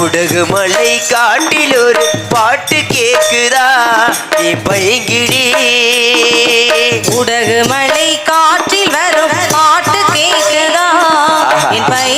உடகு மலை காட்டில் ஒரு பாட்டு கேக்குதா? நீ பைங்கிடி உடகு மலை காற்றில் வரும் பாட்டு கேக்குதா? என் பைங்கிலியே